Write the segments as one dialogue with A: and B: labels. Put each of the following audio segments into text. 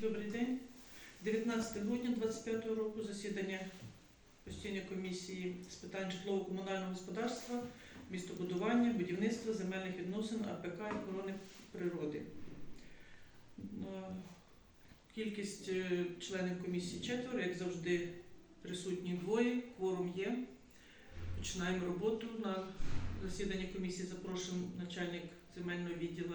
A: Добрий день. 19 грудня 2025 року засідання постійної комісії з питань житлово-комунального господарства, містобудування, будівництва, земельних відносин, АПК і охорони природи. Кількість е, членів комісії четверо, як завжди, присутні двоє, кворум є. Починаємо роботу. На засідання комісії запрошуємо начальник земельного відділу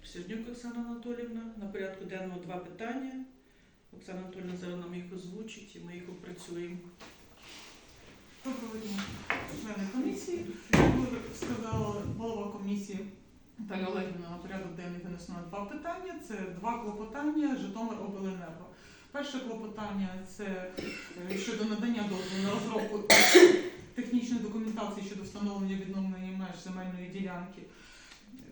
A: Присяжнюк Оксана Анатолівна. На порядку денного два питання. Оксана Анатолівна зараз нам їх озвучить і ми їх опрацюємо.
B: Доброго дня, члени комісії. Як сказала голова комісії Наталя Олегівна, на порядок денний винесено два питання. Це два клопотання Житомир Обленерго. Перше клопотання це е, щодо надання дозволу на розробку технічної документації щодо встановлення відновлення меж земельної ділянки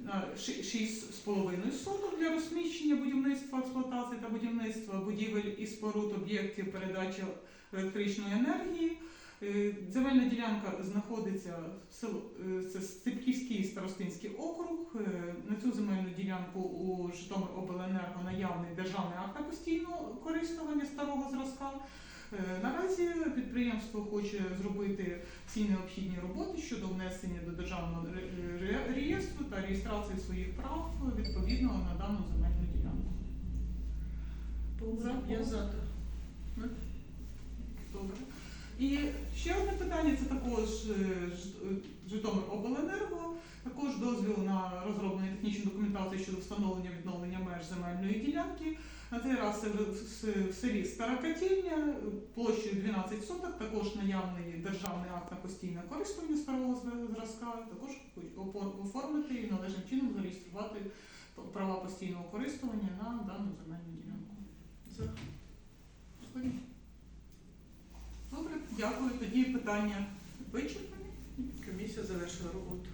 B: 6,5 соток для розміщення будівництва, експлуатації та будівництва будівель і споруд об'єктів передачі електричної енергії. Е, Земельна ділянка знаходиться в село е, це Степківський старостинський округ. Е, На цю земельну ділянку у Житомиробленерго наявний державний акт на постійного користування старого зразка. Е, Наразі підприємство хоче зробити всі необхідні роботи щодо внесення до державного ре- ре- реєстру та реєстрації своїх прав відповідно на дану земельну ділянку.
A: Я за.
B: І ще одне питання це також е, е, Також дозвіл на розроблення технічної документації щодо встановлення відновлення меж земельної ділянки. На цей раз в селі Стара Котельня, площею 12 соток, також наявний державний акт на постійне користування старого зра- зразка. Також оформити і належним чином зареєструвати права постійного користування на дану земельну ділянку. Дякую. Тоді питання вичерпані.
A: Комісія завершила роботу.